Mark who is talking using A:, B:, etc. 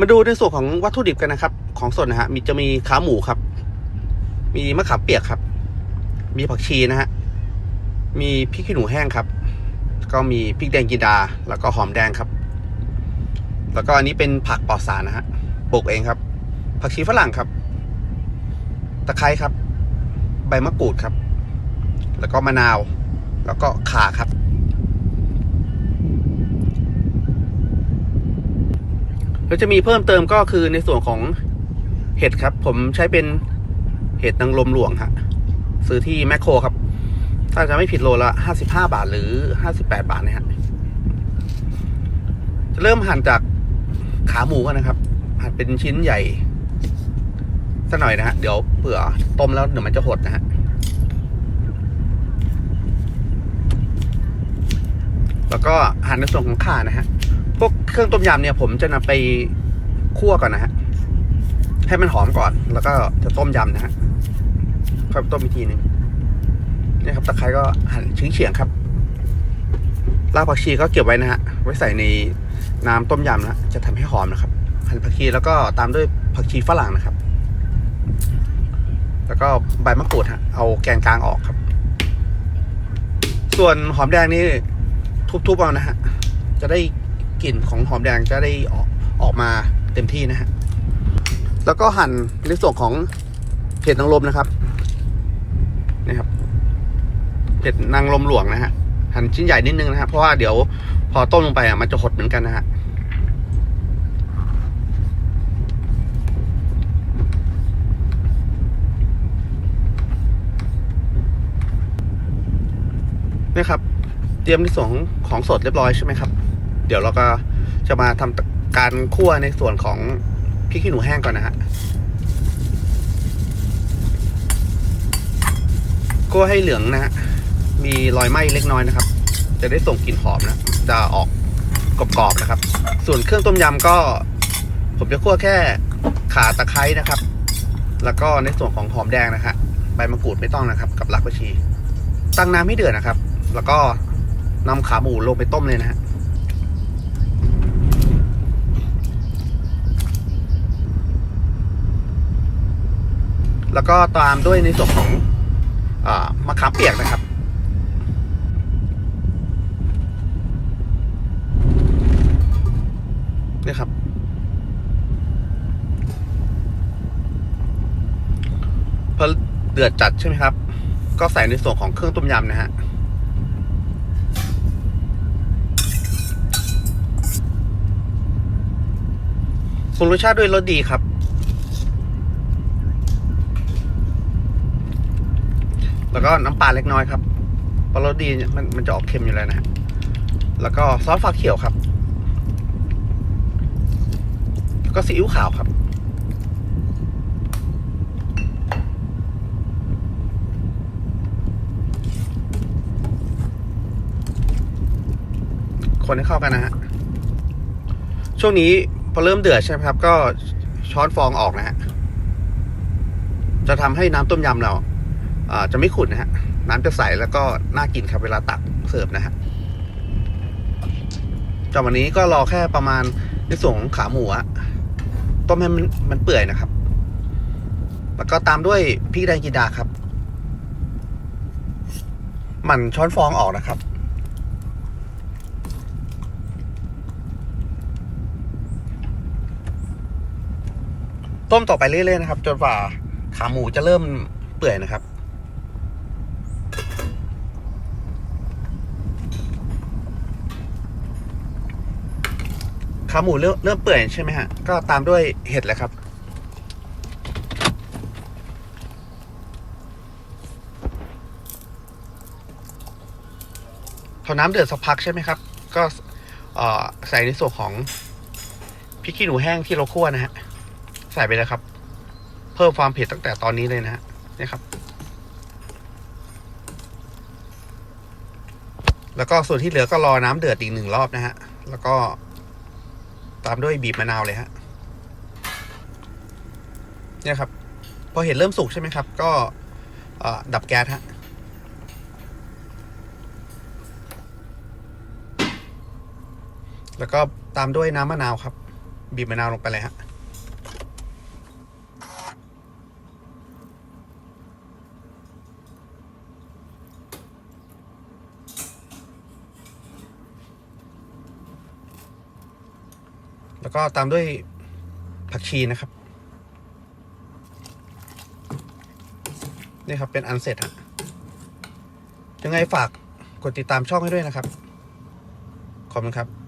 A: มาดูในส่วนของวัตถุดิบกันนะครับ ของสดนะฮะมีจะมีขาหมูครับ มีมะขามเปียกครับ มีผักชีนะฮะมีพริกขี้หนูแห้งครับ ก็มีพริกแดงกีดา แล้วก็หอมแดงครับ แล้วก็อันนี้เป็นผักปลอดสารนะฮะปลูกเองครับ ผักชีฝรั่งครับ ตะไคร้ครับ ใบมะกรูดครับ แล้วก็มะนาว แล้วก็ข่าครับ แล้วจะมีเพิ่มเติมก็คือในส่วนของเห็ดครับ ผมใช้เป็นเห็ดนางลมหลวงฮะซื้อที่แมคโครครับ ถ้าจะไม่ผิดโลละห้าสิบห้าบาทหรือห้าสิบแปดบาทนะฮะจะเริ่มหั่นจากขาหมูกันนะครับ หั่นเป็นชิ้นใหญ่สักหน่อยนะฮะเดี๋ยวเผื่อต้มแล้วเดี๋ยวมันจะหดนะฮะแล้วก็หั่นในส่วนของข่านะฮะ พวกเครื่องต้มยำเนี่ย ผมจะนำไปคั่วก่อนนะฮะ ให้มันหอมก่อน แล้วก็จะต้มยำนะฮะค่อยต้มอีกทีหนึ่งนี่ครับตะไคร้ก็หั่นชิ้นเฉียงๆครับรากผักชีก็เก็บไว้นะฮะ ไว้ใส่ในน้ำต้มยำนะจะทำให้หอมนะครับ หั่นผักชีแล้วก็ตามด้วยผักชีฝรั่งนะครับ แล้วก็ใบมะกรูดฮะ เอาแกนกลางออกครับ ส่วนหอมแดงนี่ทุบๆเอานะฮะ จะได้ กลิ่นของหอมแดงจะได้ออกออกมาเต็มที่นะฮะ แล้วก็หั่นในส่วนของเห็ดนางรมนะครับนี่ครับเห็ดนางรมหลวงนะฮะ หั่นชิ้นใหญ่นิดนึงนะฮะ เพราะว่าเดี๋ยวพอต้มลงไปอะมันจะหดเหมือนกันนะฮะนี่ครับ เตรียมในส่วนของสดเรียบร้อยใช่ไหมครับ เดี๋ยวเราก็จะมาทำการคั่วในส่วนของพริกขี้หนูแห้งก่อนนะฮะคั่วให้เหลืองนะฮะมีรอยไหม้เล็กน้อยนะครับ จะได้ส่งกลิ่นหอมนะ จะออกกรอบๆนะครับ ส่วนเครื่องต้มยำก็ ผมจะคั่วแค่ขาตะไคร้นะครับ แล้วก็ในส่วนของหอมแดงนะฮะใบมะกรูดไม่ต้องนะครับ กับรากผัชี ตั้งน้ำให้เดือดนะครับ แล้วก็นำขาหมูลงไปต้มเลยนะฮะ แล้วก็ตามด้วยในส่วนของอมะขามเปียกนะครับ นี่ครับ พอเดือดจัดใช่ไหมครับ ก็ใส่ในส่วนของเครื่องต้มยำนะฮะปรุงรสชาติด้วยรสดีครับ แล้วก็น้ำปลาเล็กน้อยครับเพรารสดีมันมันจะออกเค็มอยู่แล้วนะฮะแล้วก็ซอสฟ้าเขียวครับ แล้วก็ซีอิ๊วขาวครับ คนให้เข้ากันนะฮะ ช่วงนี้พอเริ่มเดือดใช่ไหมครับ ก็ช้อนฟองออกนะฮะ จะทำให้น้ำต้มยำเรา จะไม่ขุ่นนะฮะ น้ำจะใสแล้วก็น่ากินครับเวลาตักเสิร์ฟนะฮะจากวันนี้ก็รอแค่ประมาณในส่วนของขาหมูอะต้มให้มันมันเปื่อยนะครับ แล้วก็ตามด้วยพริกแดงกีดาครับหมันช้อนฟองออกนะครับ ต้มต่อไปเรื่อยๆนะครับ จนกว่าขาหมูจะเริ่มเปื่อยนะครับ ขาหมูเริ่มเริ่มเปื่อยใช่ไหมฮะ ก็ตามด้วยเห็ดเลยครับ พอน้ำเดือดสักพักใช่ไหมครับ ก็ใส่ในส่วนของพริกขี้หนูแห้งที่เราคั่วนะฮะ ใส่ไปเลยครับ เพิ่มความเผ็ดตั้งแต่ตอนนี้เลยนะฮะนี่ครับ แล้วก็ส่วนที่เหลือก็รอน้ำเดือดอีกหนึ่งรอบนะฮะ แล้วก็ ตามด้วยบีบมะนาวเลยฮะเนี่ยครับ พอเห็นเริ่มสุกใช่ไหมครับ ก็ดับแก๊สฮะแล้วก็ตามด้วยน้ำมะนาวครับ บีบมะนาวลงไปเลยฮะ แล้วก็ตามด้วยผักชีนะครับ นี่ครับเป็นอันเสร็จฮะยังไงฝากกดติดตามช่องให้ด้วยนะครับ ขอบคุณครับ